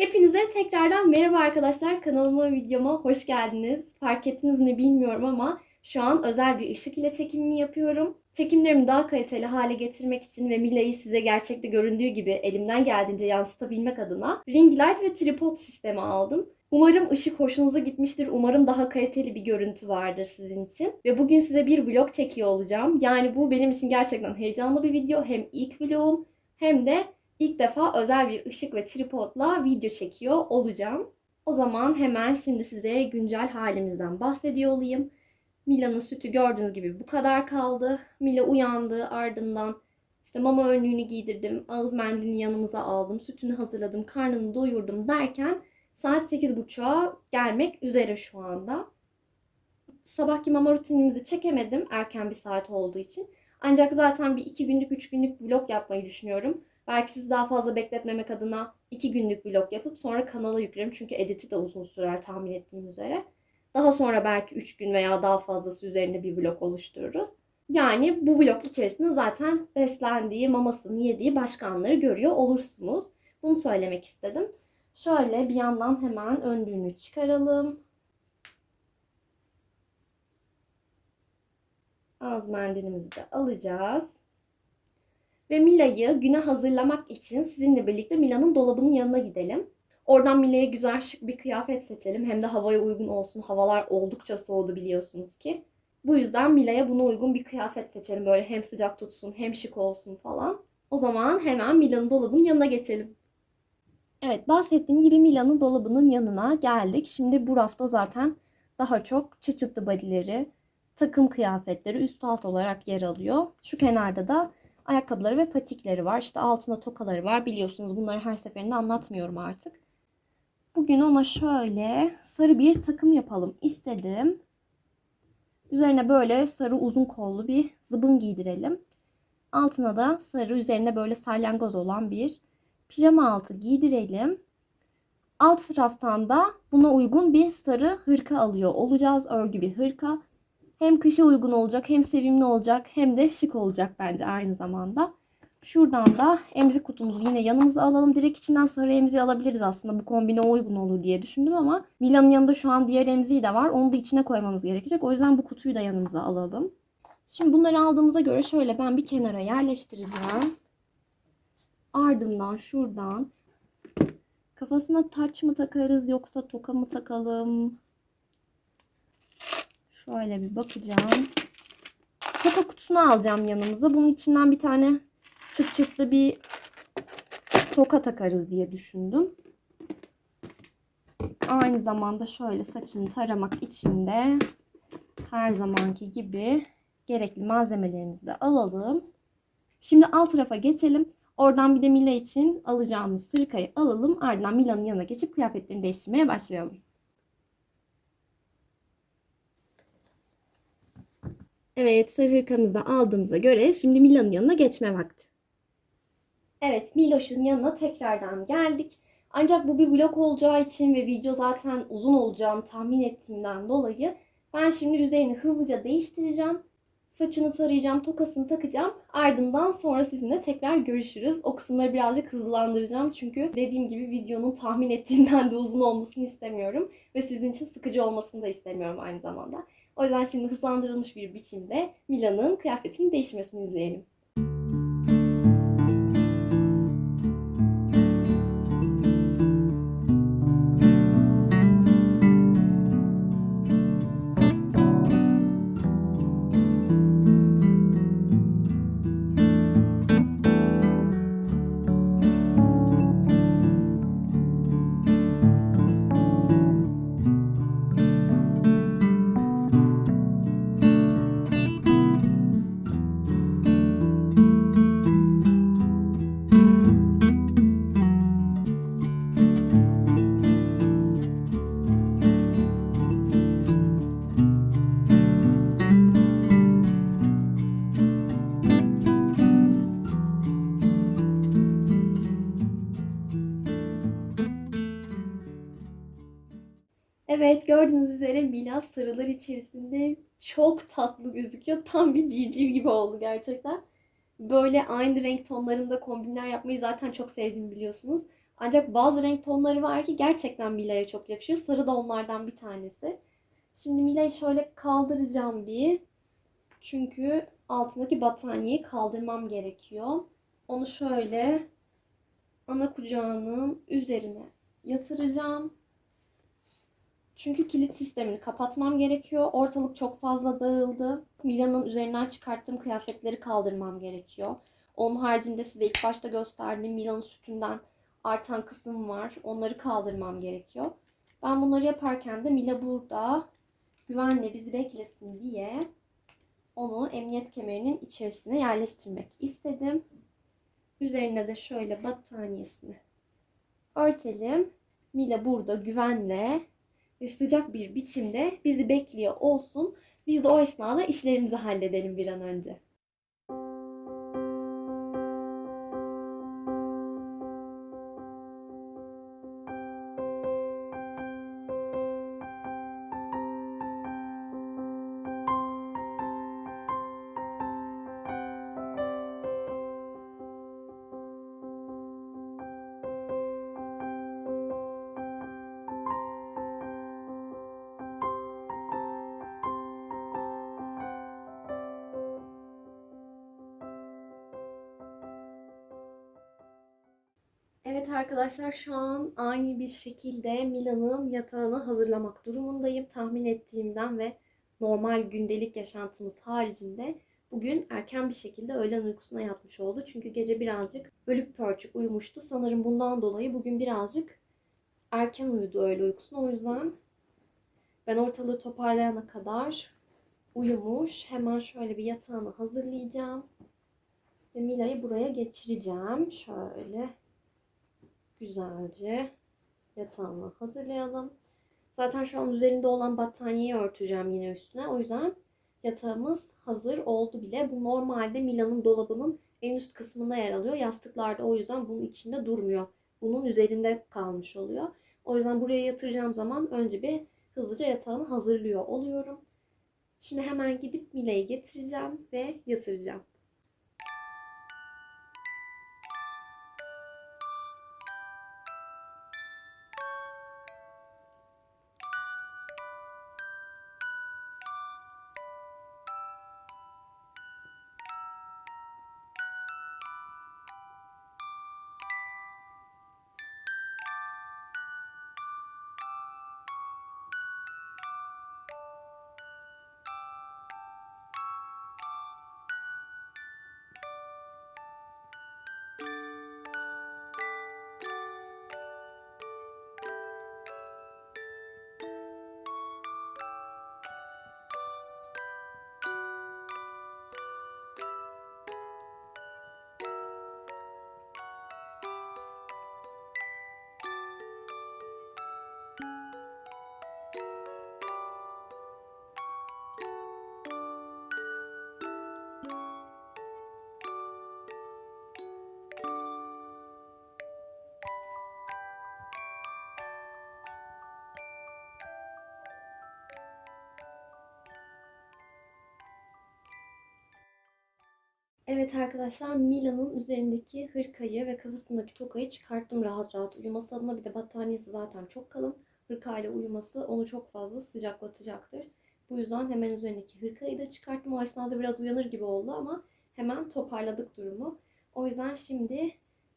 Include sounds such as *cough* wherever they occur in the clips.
Hepinize tekrardan merhaba arkadaşlar. Kanalıma, videoma hoş geldiniz. Fark ettiniz mi bilmiyorum ama şu an özel bir ışık ile çekimimi yapıyorum. Çekimlerimi daha kaliteli hale getirmek için ve Mila'yı size gerçekte göründüğü gibi elimden geldiğince yansıtabilmek adına ring light ve tripod sistemi aldım. Umarım ışık hoşunuza gitmiştir. Umarım daha kaliteli bir görüntü vardır sizin için. Ve bugün size bir vlog çekiyor olacağım. Yani bu benim için gerçekten heyecanlı bir video. Hem ilk vlogum hem de ilk defa özel bir ışık ve tripodla video çekiyor olacağım. O zaman hemen şimdi size güncel halimizden bahsediyor olayım. Mila'nın sütü gördüğünüz gibi bu kadar kaldı. Mila uyandı ardından işte mama önlüğünü giydirdim, ağız mendilini yanımıza aldım, sütünü hazırladım, karnını doyurdum derken saat 8.30'a gelmek üzere şu anda. Sabahki mama rutinimizi çekemedim erken bir saat olduğu için. Ancak zaten bir iki günlük, üç günlük vlog yapmayı düşünüyorum. Belki sizi daha fazla bekletmemek adına iki günlük vlog yapıp sonra kanala yüklerim. Çünkü editi de uzun sürer tahmin ettiğim üzere. Daha sonra belki 3 gün veya daha fazlası üzerinde bir vlog oluştururuz. Yani bu vlog içerisinde zaten beslendiği, mamasını yediği başka anları görüyor olursunuz. Bunu söylemek istedim. Şöyle bir yandan hemen önlüğünü çıkaralım. Ağız mendilimizi de alacağız. Ve Mila'yı güne hazırlamak için sizinle birlikte Mila'nın dolabının yanına gidelim. Oradan Mila'ya güzel şık bir kıyafet seçelim. Hem de havaya uygun olsun. Havalar oldukça soğudu biliyorsunuz ki. Bu yüzden Mila'ya buna uygun bir kıyafet seçelim. Böyle hem sıcak tutsun hem şık olsun falan. O zaman hemen Mila'nın dolabının yanına geçelim. Evet bahsettiğim gibi Mila'nın dolabının yanına geldik. Şimdi bu rafta zaten daha çok çıçıtlı badileri, takım kıyafetleri üst alt olarak yer alıyor. Şu kenarda da ayakkabıları ve patikleri var. İşte altında tokaları var. Biliyorsunuz bunları her seferinde anlatmıyorum artık. Bugün ona şöyle sarı bir takım yapalım istedim. Üzerine böyle sarı uzun kollu bir zıbın giydirelim. Altına da sarı üzerine böyle salyangoz olan bir pijama altı giydirelim. Alt taraftan da buna uygun bir sarı hırka alıyor olacağız. Örgü bir hırka. Hem kışa uygun olacak, hem sevimli olacak, hem de şık olacak bence aynı zamanda. Şuradan da emzik kutumuzu yine yanımıza alalım. Direkt içinden sarı emziği alabiliriz aslında. Bu kombine uygun olur diye düşündüm ama Mila'nın yanında şu an diğer emziği de var. Onu da içine koymamız gerekecek. O yüzden bu kutuyu da yanımıza alalım. Şimdi bunları aldığımıza göre şöyle ben bir kenara yerleştireceğim. Ardından şuradan kafasına taç mı takarız yoksa toka mı takalım? Şöyle bir bakacağım. Toka kutusunu alacağım yanımıza. Bunun içinden bir tane çıt çıtlı bir toka takarız diye düşündüm. Aynı zamanda şöyle saçını taramak için de her zamanki gibi gerekli malzemelerimizi de alalım. Şimdi alt tarafa geçelim. Oradan bir de Mila için alacağımız sırkayı alalım. Ardından Mila'nın yanına geçip kıyafetlerini değiştirmeye başlayalım. Evet sarı hırkamızı da aldığımıza göre şimdi Mila'nın yanına geçme vakti. Evet Miloş'un yanına tekrardan geldik. Ancak bu bir vlog olacağı için ve video zaten uzun olacağını tahmin ettiğimden dolayı ben şimdi üzerini hızlıca değiştireceğim. Saçını tarayacağım, tokasını takacağım. Ardından sonra sizinle tekrar görüşürüz. O kısımları birazcık hızlandıracağım. Çünkü dediğim gibi videonun tahmin ettiğimden de uzun olmasını istemiyorum. Ve sizin için sıkıcı olmasını da istemiyorum aynı zamanda. O yüzden şimdi hızlandırılmış bir biçimde Mila'nın kıyafetinin değişmesini izleyelim. Evet gördüğünüz üzere Mila sarılar içerisinde çok tatlı gözüküyor. Tam bir civciv gibi oldu gerçekten. Böyle aynı renk tonlarında kombinler yapmayı zaten çok sevdiğimi biliyorsunuz. Ancak bazı renk tonları var ki gerçekten Mila'ya çok yakışıyor. Sarı da onlardan bir tanesi. Şimdi Mila'yı şöyle kaldıracağım bir. Çünkü altındaki battaniyeyi kaldırmam gerekiyor. Onu şöyle ana kucağının üzerine yatıracağım. Çünkü kilit sistemini kapatmam gerekiyor. Ortalık çok fazla dağıldı. Mila'nın üzerinden çıkarttığım kıyafetleri kaldırmam gerekiyor. Onun haricinde size ilk başta gösterdiğim Mila'nın sütünden artan kısım var. Onları kaldırmam gerekiyor. Ben bunları yaparken de Mila burada güvenle bizi beklesin diye onu emniyet kemerinin içerisine yerleştirmek istedim. Üzerine de şöyle battaniyesini örtelim. Mila burada güvenle ve sıcak bir biçimde bizi bekliyor olsun. Biz de o esnada işlerimizi halledelim bir an önce. Evet arkadaşlar şu an ani bir şekilde Mila'nın yatağını hazırlamak durumundayım. Tahmin ettiğimden ve normal gündelik yaşantımız haricinde bugün erken bir şekilde öğlen uykusuna yatmış oldu. Çünkü gece birazcık bölük pörçük uyumuştu. Sanırım bundan dolayı bugün birazcık erken uyudu öğle uykusuna. O yüzden ben ortalığı toparlayana kadar uyumuş. Hemen şöyle bir yatağını hazırlayacağım. Ve Mila'yı buraya geçireceğim. Şöyle güzelce yatağını hazırlayalım. Zaten şu an üzerinde olan battaniyeyi örteceğim yine üstüne. O yüzden yatağımız hazır oldu bile. Bu normalde Mila'nın dolabının en üst kısmında yer alıyor. Yastıklar da o yüzden bunun içinde durmuyor. Bunun üzerinde kalmış oluyor. O yüzden buraya yatıracağım zaman önce bir hızlıca yatağını hazırlıyor oluyorum. Şimdi hemen gidip Mila'yı getireceğim ve yatıracağım. Evet arkadaşlar Mila'nın üzerindeki hırkayı ve kafasındaki tokayı çıkarttım rahat rahat uyuması adına. Bir de battaniyesi zaten çok kalın. Hırkayla uyuması onu çok fazla sıcaklatacaktır. Bu yüzden hemen üzerindeki hırkayı da çıkarttım. O esnada biraz uyanır gibi oldu ama hemen toparladık durumu. O yüzden şimdi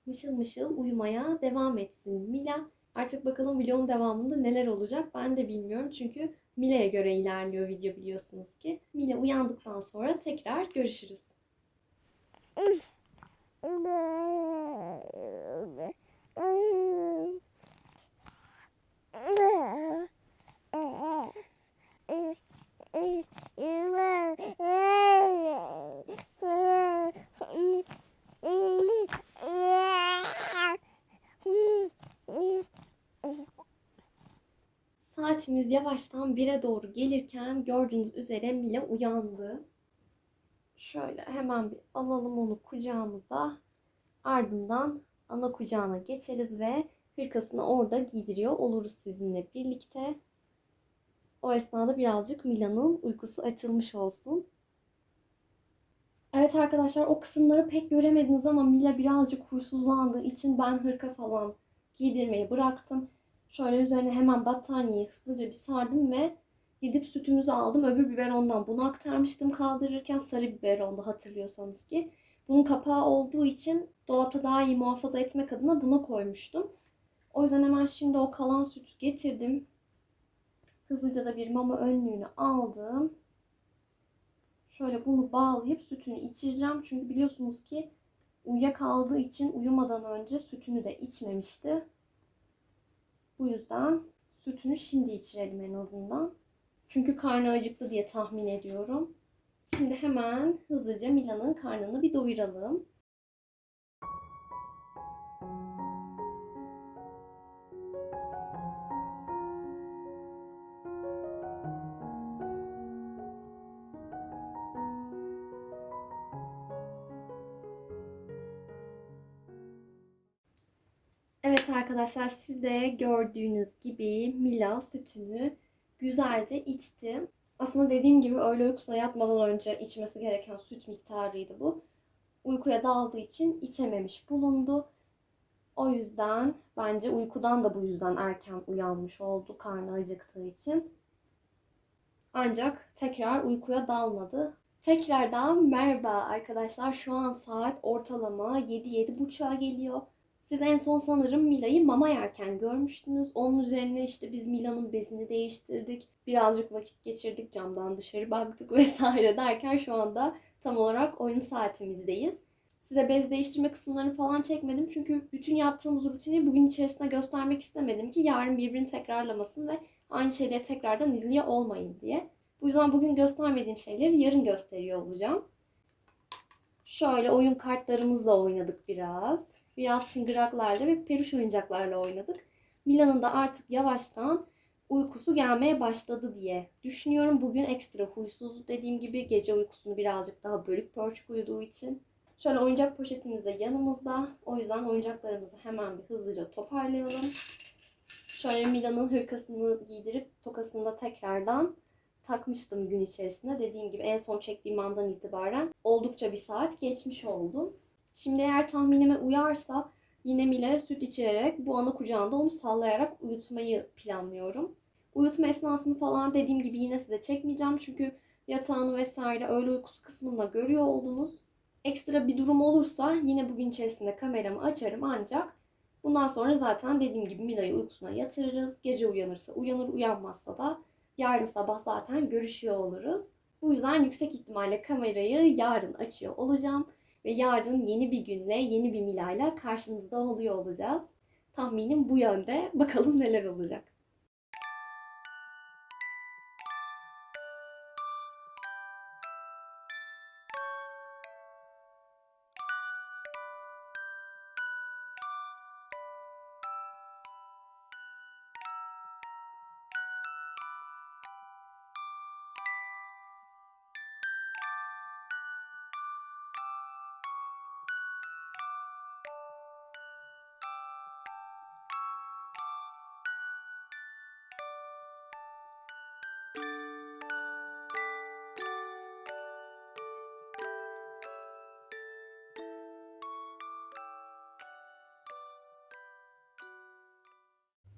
mışıl mışıl uyumaya devam etsin Mila. Artık bakalım vlogun devamında neler olacak ben de bilmiyorum. Çünkü Mila'ya göre ilerliyor video biliyorsunuz ki. Mila uyandıktan sonra tekrar görüşürüz. Saatimiz yavaştan 1'e doğru gelirken gördüğünüz üzere Mila uyandı. Şöyle hemen bir alalım onu kucağımıza. Ardından ana kucağına geçeriz ve hırkasını orada giydiriyor oluruz sizinle birlikte. O esnada birazcık Mila'nın uykusu açılmış olsun. Evet arkadaşlar o kısımları pek göremediniz ama Mila birazcık huysuzlandığı için ben hırka falan giydirmeyi bıraktım. Şöyle üzerine hemen battaniyeyi hızlıca bir sardım ve gidip sütümüzü aldım. Öbür biberondan bunu aktarmıştım kaldırırken sarı biberonda hatırlıyorsanız ki. Bunun kapağı olduğu için dolapta daha iyi muhafaza etmek adına buna koymuştum. O yüzden hemen şimdi o kalan sütü getirdim. Hızlıca da bir mama önlüğünü aldım. Şöyle bunu bağlayıp sütünü içireceğim. Çünkü biliyorsunuz ki uyuyakaldığı için uyumadan önce sütünü de içmemişti. Bu yüzden sütünü şimdi içirelim en azından. Çünkü karnı acıktı diye tahmin ediyorum. Şimdi hemen hızlıca Mila'nın karnını bir doyuralım. Evet arkadaşlar siz de gördüğünüz gibi Mila sütünü güzelce içti. Aslında dediğim gibi öğle uykusuna yatmadan önce içmesi gereken süt miktarıydı bu. Uykuya daldığı için içememiş bulundu. O yüzden bence uykudan da bu yüzden erken uyanmış oldu karnı acıktığı için. Ancak tekrar uykuya dalmadı. Tekrardan merhaba arkadaşlar. Şu an saat ortalama 7-7.30'a geliyor. Siz en son sanırım Mila'yı mama yerken görmüştünüz. Onun üzerine işte biz Mila'nın bezini değiştirdik. Birazcık vakit geçirdik, camdan dışarı baktık *laughs* vesaire derken şu anda tam olarak oyun saatimizdeyiz. Size bez değiştirme kısımlarını falan çekmedim çünkü bütün yaptığımız rutini bugün içerisinde göstermek istemedim ki yarın birbirini tekrarlamasın ve aynı şeyleri tekrardan izliyor olmayın diye. Bu yüzden bugün göstermediğim şeyleri yarın gösteriyor olacağım. Şöyle oyun kartlarımızla oynadık biraz. Biraz çıngıraklarla ve peluş oyuncaklarla oynadık. Mila'nın da artık yavaştan uykusu gelmeye başladı diye düşünüyorum. Bugün ekstra huysuz dediğim gibi gece uykusunu birazcık daha bölük pörçük uyuduğu için. Şöyle oyuncak poşetimiz de yanımızda. O yüzden oyuncaklarımızı hemen bir hızlıca toparlayalım. Şöyle Mila'nın hırkasını giydirip tokasını da tekrardan takmıştım gün içerisinde. Dediğim gibi en son çektiğim andan itibaren oldukça bir saat geçmiş oldum. Şimdi eğer tahminime uyarsa yine Mila'ya süt içirerek bu ana kucağında onu sallayarak uyutmayı planlıyorum. Uyutma esnasını falan dediğim gibi yine size çekmeyeceğim çünkü yatağını vesaire öğle uykusu kısmında görüyor oldunuz. Ekstra bir durum olursa yine bugün içerisinde kameramı açarım ancak bundan sonra zaten dediğim gibi Mila'yı uykusuna yatırırız. Gece uyanırsa uyanır uyanmazsa da yarın sabah zaten görüşüyor oluruz. Bu yüzden yüksek ihtimalle kamerayı yarın açıyor olacağım. Ve yarın yeni bir günle, yeni bir Mila'yla karşınızda oluyor olacağız. Tahminim bu yönde. Bakalım neler olacak.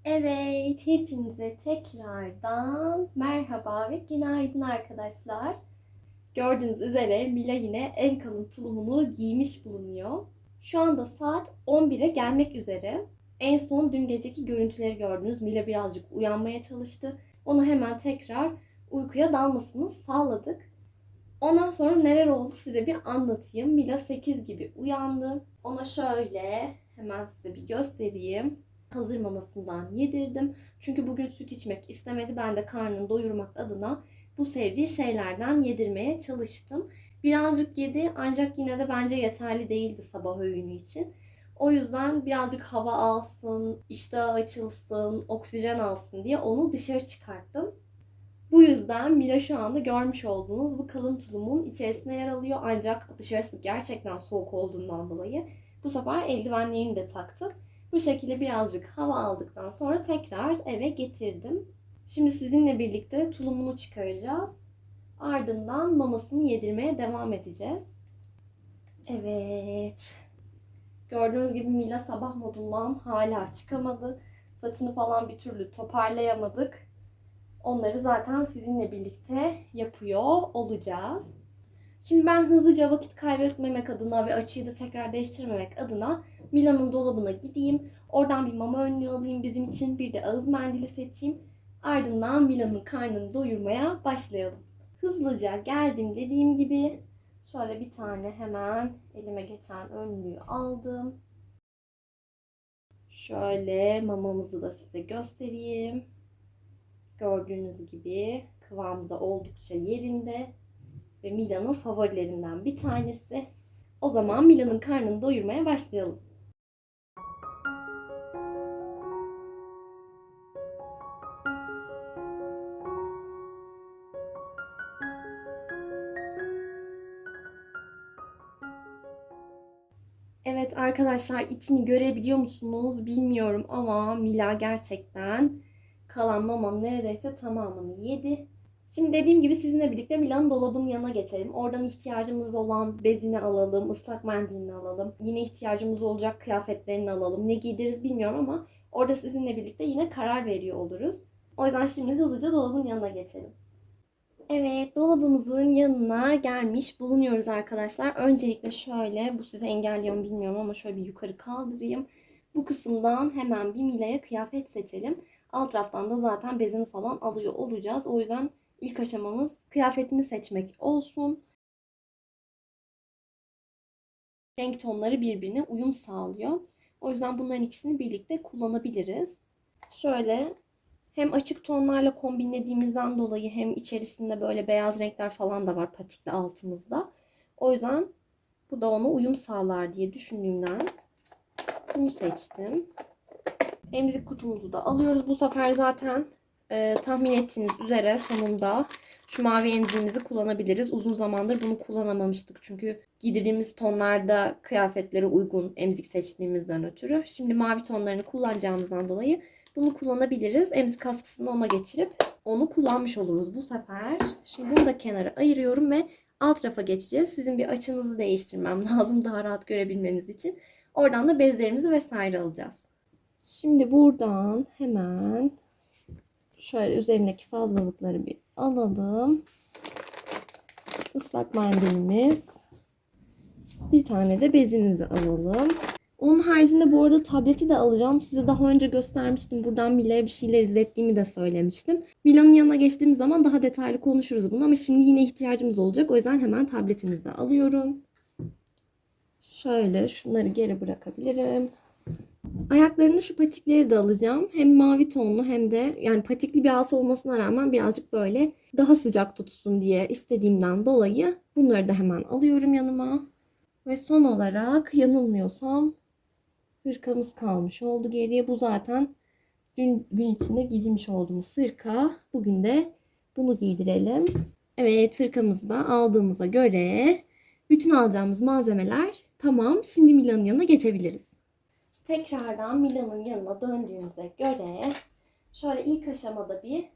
Evet, hepinize tekrardan merhaba ve günaydın arkadaşlar. Gördüğünüz üzere Mila yine en kalın tulumunu giymiş bulunuyor. Şu anda saat 11'e gelmek üzere. En son dün geceki görüntüleri gördünüz. Mila birazcık uyanmaya çalıştı. Onu hemen tekrar uykuya dalmasını sağladık. Ondan sonra neler oldu size bir anlatayım. Mila 8 gibi uyandı. Ona şöyle hemen size bir göstereyim hazır mamasından yedirdim. Çünkü bugün süt içmek istemedi. Ben de karnını doyurmak adına bu sevdiği şeylerden yedirmeye çalıştım. Birazcık yedi ancak yine de bence yeterli değildi sabah öğünü için. O yüzden birazcık hava alsın, iştahı açılsın, oksijen alsın diye onu dışarı çıkarttım. Bu yüzden Mila şu anda görmüş olduğunuz bu kalın tulumun içerisine yer alıyor. Ancak dışarısı gerçekten soğuk olduğundan dolayı bu sefer eldivenlerini de taktık. Bu şekilde birazcık hava aldıktan sonra tekrar eve getirdim. Şimdi sizinle birlikte tulumunu çıkaracağız. Ardından mamasını yedirmeye devam edeceğiz. Evet. Gördüğünüz gibi Mila sabah modundan hala çıkamadı. Saçını falan bir türlü toparlayamadık. Onları zaten sizinle birlikte yapıyor olacağız. Şimdi ben hızlıca vakit kaybetmemek adına ve açıyı da tekrar değiştirmemek adına Mila'nın dolabına gideyim. Oradan bir mama önlüğü alayım bizim için. Bir de ağız mendili seçeyim. Ardından Mila'nın karnını doyurmaya başlayalım. Hızlıca geldim dediğim gibi. Şöyle bir tane hemen elime geçen önlüğü aldım. Şöyle mamamızı da size göstereyim. Gördüğünüz gibi kıvamı da oldukça yerinde ve Mila'nın favorilerinden bir tanesi. O zaman Mila'nın karnını doyurmaya başlayalım. Evet arkadaşlar içini görebiliyor musunuz bilmiyorum ama Mila gerçekten kalan mamanın neredeyse tamamını yedi. Şimdi dediğim gibi sizinle birlikte Mila'nın dolabının yanına geçelim. Oradan ihtiyacımız olan bezini alalım, ıslak mendilini alalım. Yine ihtiyacımız olacak kıyafetlerini alalım. Ne giydiririz bilmiyorum ama orada sizinle birlikte yine karar veriyor oluruz. O yüzden şimdi hızlıca dolabın yanına geçelim. Evet, dolabımızın yanına gelmiş bulunuyoruz arkadaşlar. Öncelikle şöyle, bu size engelliyor mu bilmiyorum ama şöyle bir yukarı kaldırayım. Bu kısımdan hemen bir Mila'ya kıyafet seçelim. Alt taraftan da zaten bezini falan alıyor olacağız. O yüzden ilk aşamamız kıyafetini seçmek olsun. Renk tonları birbirine uyum sağlıyor. O yüzden bunların ikisini birlikte kullanabiliriz. Şöyle hem açık tonlarla kombinlediğimizden dolayı hem içerisinde böyle beyaz renkler falan da var patikli altımızda. O yüzden bu da ona uyum sağlar diye düşündüğümden bunu seçtim. Emzik kutumuzu da alıyoruz. Bu sefer zaten e, tahmin ettiğiniz üzere sonunda şu mavi emziğimizi kullanabiliriz. Uzun zamandır bunu kullanamamıştık. Çünkü giydirdiğimiz tonlarda kıyafetlere uygun emzik seçtiğimizden ötürü. Şimdi mavi tonlarını kullanacağımızdan dolayı bunu kullanabiliriz. Emzik askısını ona geçirip onu kullanmış oluruz bu sefer. Şimdi bunu da kenara ayırıyorum ve alt rafa geçeceğiz. Sizin bir açınızı değiştirmem *laughs* lazım daha rahat görebilmeniz için. Oradan da bezlerimizi vesaire alacağız. Şimdi buradan hemen şöyle üzerindeki fazlalıkları bir alalım. Islak mendilimiz. Bir tane de bezimizi alalım. Onun haricinde bu arada tableti de alacağım. Size daha önce göstermiştim. Buradan Mila'ya bir şeyler izlettiğimi de söylemiştim. Mila'nın yanına geçtiğimiz zaman daha detaylı konuşuruz bunu ama şimdi yine ihtiyacımız olacak. O yüzden hemen tabletimizi de alıyorum. Şöyle şunları geri bırakabilirim. Ayaklarını şu patikleri de alacağım. Hem mavi tonlu hem de yani patikli bir altı olmasına rağmen birazcık böyle daha sıcak tutsun diye istediğimden dolayı bunları da hemen alıyorum yanıma. Ve son olarak yanılmıyorsam hırkamız kalmış oldu geriye. Bu zaten dün gün içinde giydirmiş olduğumuz hırka. Bugün de bunu giydirelim. Evet hırkamızı da aldığımıza göre bütün alacağımız malzemeler tamam. Şimdi Mila'nın yanına geçebiliriz. Tekrardan Mila'nın yanına döndüğümüze göre şöyle ilk aşamada bir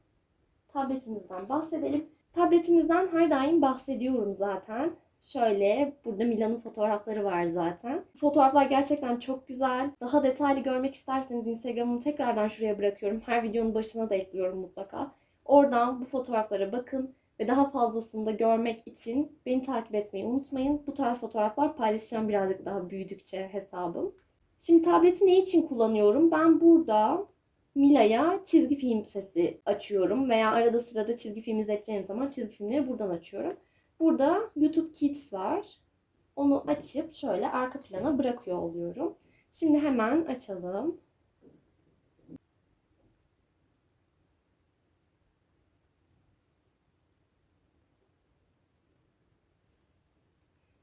tabletimizden bahsedelim. Tabletimizden her daim bahsediyorum zaten. Şöyle burada Mila'nın fotoğrafları var zaten. Fotoğraflar gerçekten çok güzel. Daha detaylı görmek isterseniz Instagram'ımı tekrardan şuraya bırakıyorum. Her videonun başına da ekliyorum mutlaka. Oradan bu fotoğraflara bakın ve daha fazlasını da görmek için beni takip etmeyi unutmayın. Bu tarz fotoğraflar paylaşacağım birazcık daha büyüdükçe hesabım. Şimdi tableti ne için kullanıyorum? Ben burada Mila'ya çizgi film sesi açıyorum veya arada sırada çizgi film izleyeceğim zaman çizgi filmleri buradan açıyorum. Burada YouTube Kids var. Onu açıp şöyle arka plana bırakıyor oluyorum. Şimdi hemen açalım.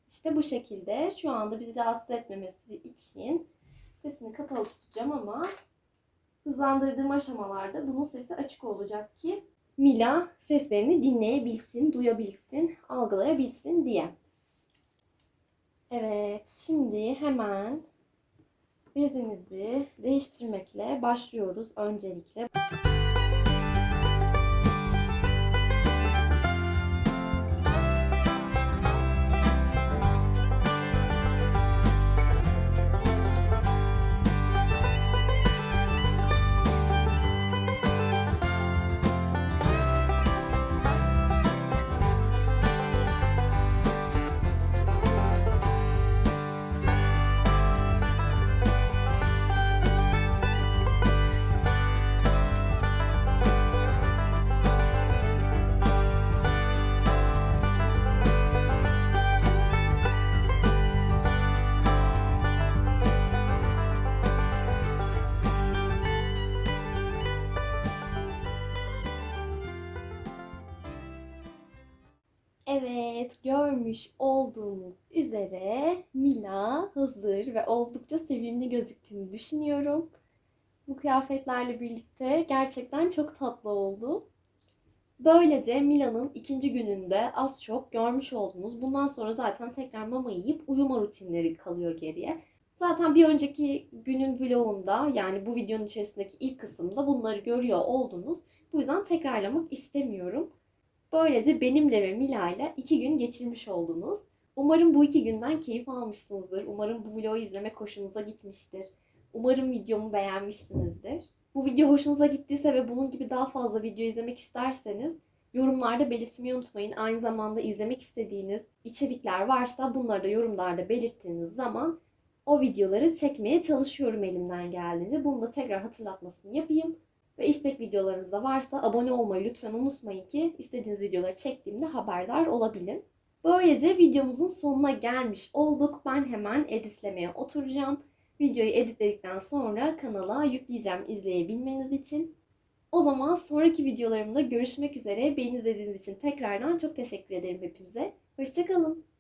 İşte bu şekilde şu anda bizi rahatsız etmemesi için sesini kapalı tutacağım ama hızlandırdığım aşamalarda bunun sesi açık olacak ki Mila seslerini dinleyebilsin, duyabilsin, algılayabilsin diye. Evet, şimdi hemen bezimizi değiştirmekle başlıyoruz öncelikle. Evet, görmüş olduğunuz üzere Mila hazır ve oldukça sevimli gözüktüğünü düşünüyorum. Bu kıyafetlerle birlikte gerçekten çok tatlı oldu. Böylece Mila'nın ikinci gününde az çok görmüş oldunuz. Bundan sonra zaten tekrar mama yiyip uyuma rutinleri kalıyor geriye. Zaten bir önceki günün vlogunda yani bu videonun içerisindeki ilk kısımda bunları görüyor oldunuz. Bu yüzden tekrarlamak istemiyorum. Böylece benimle ve Mila ile iki gün geçirmiş oldunuz. Umarım bu iki günden keyif almışsınızdır. Umarım bu vlogu izlemek hoşunuza gitmiştir. Umarım videomu beğenmişsinizdir. Bu video hoşunuza gittiyse ve bunun gibi daha fazla video izlemek isterseniz yorumlarda belirtmeyi unutmayın. Aynı zamanda izlemek istediğiniz içerikler varsa bunları da yorumlarda belirttiğiniz zaman o videoları çekmeye çalışıyorum elimden geldiğince. Bunu da tekrar hatırlatmasını yapayım. Ve istek videolarınız da varsa abone olmayı lütfen unutmayın ki istediğiniz videoları çektiğimde haberdar olabilin. Böylece videomuzun sonuna gelmiş olduk. Ben hemen editlemeye oturacağım. Videoyu editledikten sonra kanala yükleyeceğim izleyebilmeniz için. O zaman sonraki videolarımda görüşmek üzere. Beni izlediğiniz için tekrardan çok teşekkür ederim hepinize. Hoşçakalın.